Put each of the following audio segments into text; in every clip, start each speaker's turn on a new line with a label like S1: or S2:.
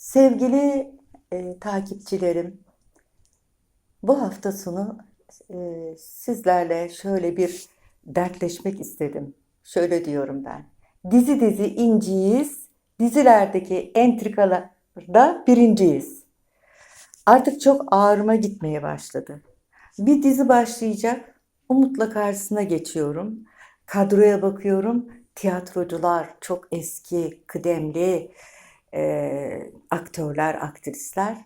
S1: Sevgili e, takipçilerim, bu hafta sonu e, sizlerle şöyle bir dertleşmek istedim. Şöyle diyorum ben. Dizi dizi inciyiz, dizilerdeki entrikalarda birinciyiz. Artık çok ağrıma gitmeye başladı. Bir dizi başlayacak, umutla karşısına geçiyorum. Kadroya bakıyorum, tiyatrocular çok eski, kıdemli e, aktörler, aktrisler.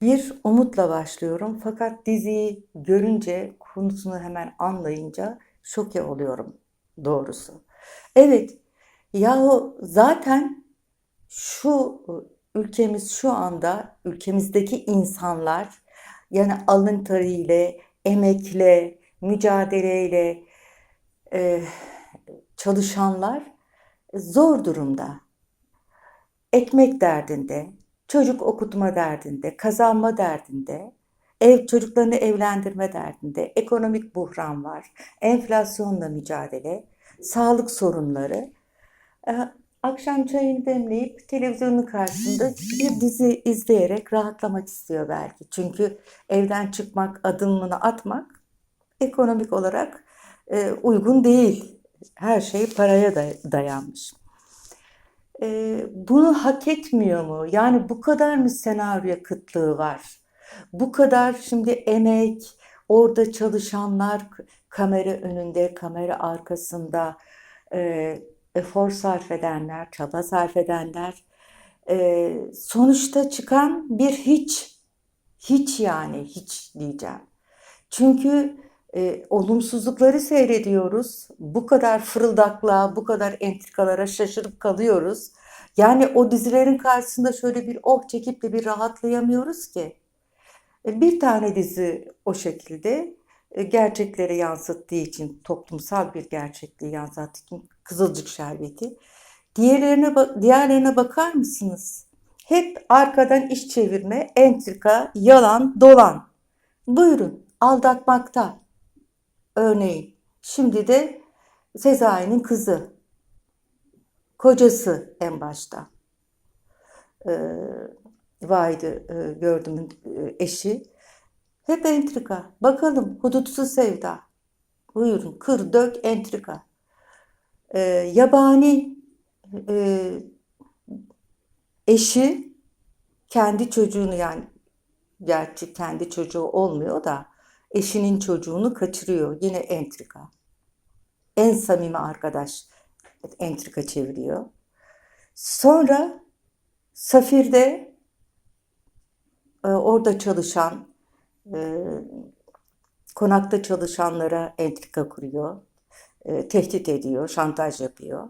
S1: Bir umutla başlıyorum fakat diziyi görünce, konusunu hemen anlayınca şoke oluyorum doğrusu. Evet, yahu zaten şu ülkemiz şu anda, ülkemizdeki insanlar yani alın teriyle, emekle, mücadeleyle e, çalışanlar zor durumda. Ekmek derdinde, çocuk okutma derdinde, kazanma derdinde, ev çocuklarını evlendirme derdinde, ekonomik buhran var, enflasyonla mücadele, sağlık sorunları. Ee, Akşam çayını demleyip televizyonun karşısında bir dizi izleyerek rahatlamak istiyor belki. Çünkü evden çıkmak, adımını atmak ekonomik olarak e, uygun değil. Her şey paraya da- dayanmış. E, bunu hak etmiyor mu? Yani bu kadar mı senaryo kıtlığı var? Bu kadar şimdi emek, orada çalışanlar kamera önünde, kamera arkasında e, efor sarf edenler, çaba sarf edenler. E, sonuçta çıkan bir hiç, hiç yani hiç diyeceğim. Çünkü e, olumsuzlukları seyrediyoruz. Bu kadar fırıldaklığa, bu kadar entrikalara şaşırıp kalıyoruz. Yani o dizilerin karşısında şöyle bir oh çekip de bir rahatlayamıyoruz ki. E, Bir tane dizi o şekilde e, gerçekleri yansıttığı için, toplumsal bir gerçekliği yansıttığı için Kızılcık Şerbeti. Diğerlerine, diğerlerine bakar mısınız? Hep arkadan iş çevirme, entrika, yalan, dolan. Buyurun, aldatmakta. Örneğin, şimdi de Sezai'nin kızı, kocası en başta. Ee, Vahide e, gördümün e, eşi. Hep entrika. Bakalım, hudutsuz sevda. Buyurun, kır, dök, entrika. Ee, yabani e, eşi kendi çocuğunu yani gerçi kendi çocuğu olmuyor da eşinin çocuğunu kaçırıyor. Yine entrika. En samimi arkadaş entrika çeviriyor. Sonra Safir'de e, orada çalışan e, konakta çalışanlara entrika kuruyor. E, tehdit ediyor, şantaj yapıyor.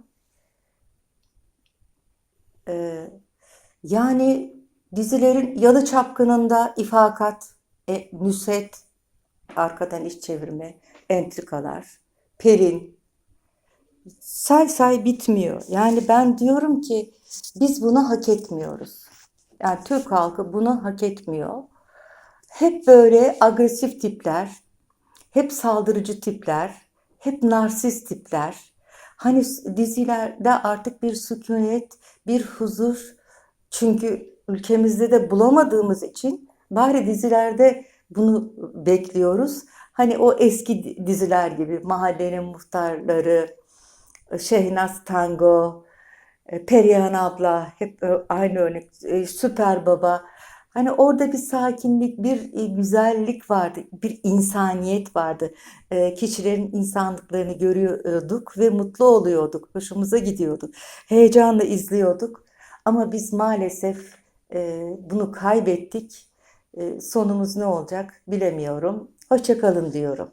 S1: E, yani dizilerin Yalı Çapkını'nda ifakat, e, arkadan iş çevirme, entrikalar, Pelin, say say bitmiyor. Yani ben diyorum ki biz bunu hak etmiyoruz. Yani Türk halkı bunu hak etmiyor. Hep böyle agresif tipler, hep saldırıcı tipler, hep narsist tipler. Hani dizilerde artık bir sükunet, bir huzur. Çünkü ülkemizde de bulamadığımız için bari dizilerde bunu bekliyoruz. Hani o eski diziler gibi Mahallenin Muhtarları, Şehnaz Tango, e, Perihan abla hep ö- aynı örnek, e, Süper Baba. Hani orada bir sakinlik, bir e, güzellik vardı, bir insaniyet vardı. E, Kişilerin insanlıklarını görüyorduk ve mutlu oluyorduk, hoşumuza gidiyorduk, heyecanla izliyorduk. Ama biz maalesef e, bunu kaybettik. E, Sonumuz ne olacak bilemiyorum. Hoşça kalın diyorum.